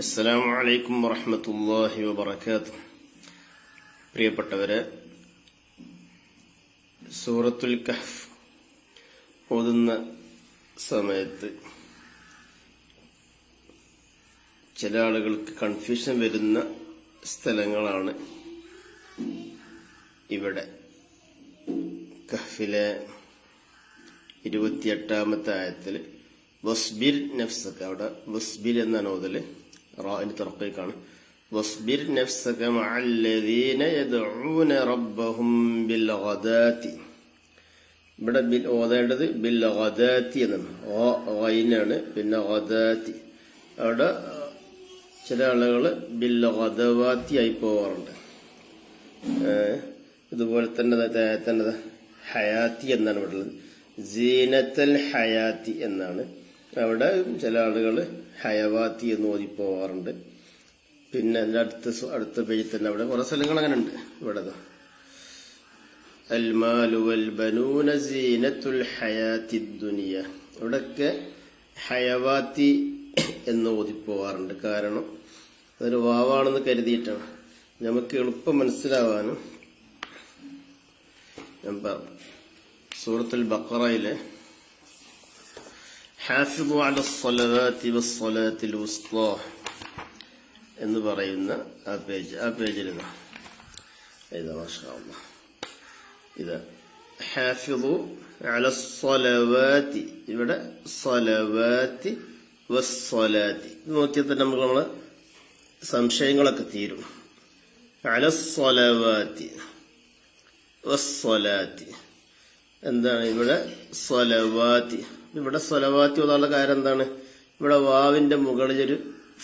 അസ്സലാമു അലൈക്കും വറഹമത്തല്ലാഹി വബർക്കാത്ത് പ്രിയപ്പെട്ടവരെ സൂറത്തുൽ കഹഫ് ഓതുന്ന സമയത്ത് ചില ആളുകൾക്ക് കൺഫ്യൂഷൻ വരുന്ന സ്ഥലങ്ങളാണ് ഇവിടെ. കഹഫിലെ ഇരുപത്തിയെട്ടാമത്തെ ആയത്തിൽ വസ്ബിർ നഫ്സക്ക് അവിടെ വസ്ബിർ എന്നാണ് ഓതൽ. റാഇന് തർക്കീക്കാണ് വസ്ബിർ നഫ്സക മഅല്ലദീന യദ്ഊന റബ്ബഹും ബിൽ ഗദാതി ഇവിടെ ബിൽ ഓതേണ്ടത് ബിൽ ഗദാതി എന്നാണ് ഗൈനാണ് പിന്നെ ഗദാതി അവിടെ ചില ആളുകൾ ബിൽ ഗദവാത്തി ആയി പോവാറുണ്ട്. ഇതുപോലെ തന്നെ തന്നെ ഹയാത്തി എന്നാണ് ഇവിടെ ഉള്ളത് ജീനത്തൽ ഹയാത്തി എന്നാണ്. അവിടെ ചില ആളുകൾ ഹയവാത്തി എന്ന് ഓതി പോവാറുണ്ട്. പിന്നെ അതിന്റെ അടുത്ത അടുത്ത പേജിൽ തന്നെ അവിടെ കുറെ സ്ഥലങ്ങൾ അങ്ങനെ ഉണ്ട് ഇവിടെ. അൽമാലു ഇവിടൊക്കെ ഹയവാത്തി എന്ന് ഓതിപ്പോവാറുണ്ട് കാരണം അതൊരു വാവാണെന്ന് കരുതിയിട്ടാണ് നമുക്ക് എളുപ്പം മനസ്സിലാവാനും ഞാൻ പറഞ്ഞു. സൂറത്തുൽ ബക്കറയിലെ ഹാഫിദു അല സ്വലവാത്തി വസ്സലാത്തിൽ ഉസ്താ എന്ന് പറയുന്ന ആ പേജ് ആ പേജിൽ ഇതാ. ഇതാ മാഷാ അല്ലാ. ഇത് ഹാഫിദു അല സ്വലവാത്തി ഇവിടെ സ്വലവാത്തി വസ്വലാത്തി ഇത് നോക്കിയാൽ തന്നെ നമുക്ക് നമ്മളെ സംശയങ്ങളൊക്കെ തീരും. അല സ്വലവാത്തി വസ്സലാത്തി എന്താണ് ഇവിടെ? സ്വലവാത്തി. ഇവിടെ സ്വലവാത്തി എന്നുള്ള കാര്യം എന്താണ്? ഇവിടെ വാവിന്റെ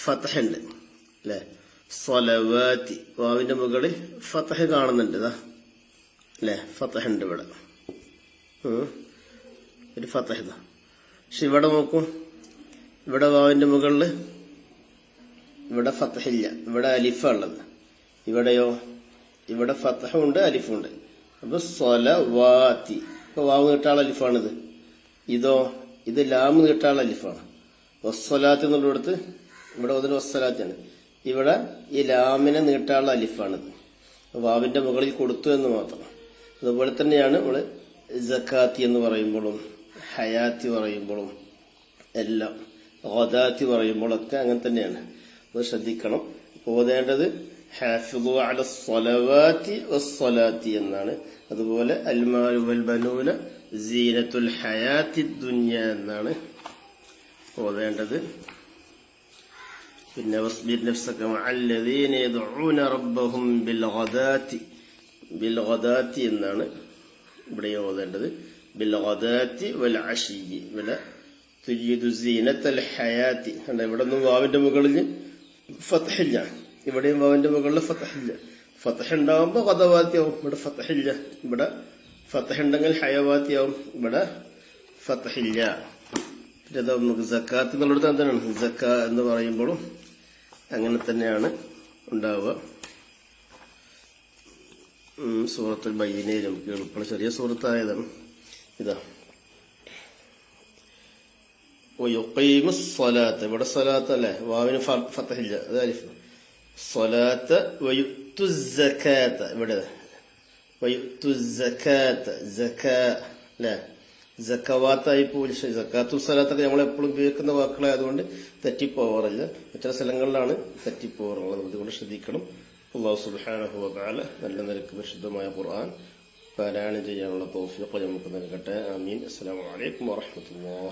ഫതഹ ഉണ്ട് അല്ലെ? സ്വലവാത്തി വാവിന്റെ മുകളിൽ ഫതഹ കാണുന്നുണ്ട് ഇതാ. അല്ലെ? ഫതഹ ഉണ്ട് ഇവിടെ ഒരു ഫതഹ ഇതാ. പക്ഷെ ഇവിടെ നോക്കൂ. ഇവിടെ വാവിന്റെ മുകളിൽ ഇവിടെ ഫതഹില്ല ഇവിടെ അലിഫ ഉള്ളത് ഇവിടെയോ? ഇവിടെ ഫതഹുണ്ട് അലിഫുണ്ട് അപ്പൊ സ്വലവാത്തി. ഇപ്പൊ വാവ് നീട്ടാള അലിഫാണിത്. ഇതോ? ഇത് ലാമ് നീട്ടാനുള്ള അലിഫാണ്. വസ്സലാത്ത് എന്നുള്ളിടത്ത് ഇവിടെ അതിന് വസ്സലാത്താണ്. ഇവിടെ ഈ ലാമിനെ നീട്ടാനുള്ള അലിഫാണിത്. വാവിന്റെ മുകളിൽ കൊടുത്തു എന്ന് മാത്രം. അതുപോലെ തന്നെയാണ് നമ്മൾ ജക്കാത്തി എന്ന് പറയുമ്പോഴും ഹയാത്തി പറയുമ്പോഴും എല്ലാം ഓദാത്തി പറയുമ്പോഴൊക്കെ അങ്ങനെ തന്നെയാണ്. അത് ശ്രദ്ധിക്കണം. ഓതേണ്ടത് ഹാഫിദു അല സ്വലവാത്തി എന്നാണ്. അതുപോലെ അൽമാലുവൽ ബനൂന സീനത്തുൽ ഹയാത്തി ദുന്യ എന്നാണ് ഓതേണ്ടത്. പിന്നെ വസ്ബിർ നഫ്സക മഅല്ലദീന യദ്ഊന റബ്ബഹും ബിൽ ഗദാതി ബിൽ ഗദാതി എന്നാണ് ഇവിടെ ഓതേണ്ടത്. ബിൽ ഗദാതി വൽ അശി ഇവിടെ തുജീദു സീനത്തുൽ ഹയാത്തി. ഇവിടെ ഒന്നും വാവിന്റെ മുകളിൽ ഫത്ഹില്ല. ഇവിടെയും വാവിന്റെ മുകളിൽ ഫതഹില്ല. ഫത്തഹ് ഉണ്ടാവുമ്പോൾ കഥവാത്തിയാവും ഇവിടെ ഫത്തഹില്ല ഇവിടെ ഫത്തഹ് ഉണ്ടെങ്കിൽ ഹയവാത്തിയാവും ഇവിടെ ഫത്തഹില്ല നമുക്ക് ജക്കാത്ത് എന്നുള്ളത് എന്താണ്? ജക്ക എന്ന് പറയുമ്പോഴും അങ്ങനെ തന്നെയാണ് ഉണ്ടാവുക. സൂറത്തുൽ ബൈനെ നമുക്ക് എളുപ്പമുള്ള ചെറിയ സൂറത്തായതാണ്. ഇതാ. ഇവിടെ സലാത്ത് അല്ലേ? വാവിന് ഫത്തഹില്ല അതായത് സലാത്ത് വയു ഇവിടെ വയുത്തു ജക്കാത്തു സ്വലാത്തൊക്കെ നമ്മൾ എപ്പോഴും ഉപയോഗിക്കുന്ന വാക്കുകളായതുകൊണ്ട് തെറ്റിപ്പോവാറില്ല. മറ്റു സ്ഥലങ്ങളിലാണ് തെറ്റിപ്പോവാറുള്ളത്. അതുകൊണ്ട് ശ്രദ്ധിക്കണം. അള്ളാഹു സുബ്ഹാനഹു വ നല്ല നിരക്ക് വിശുദ്ധമായ ഖുർആൻ പാരായണം ചെയ്യാനുള്ള തോഫിയൊക്കെ നമുക്ക് നൽകട്ടെ. അമീൻ അസ്സാം അലൈക്കും വറഹ്മത്തുള്ളാഹി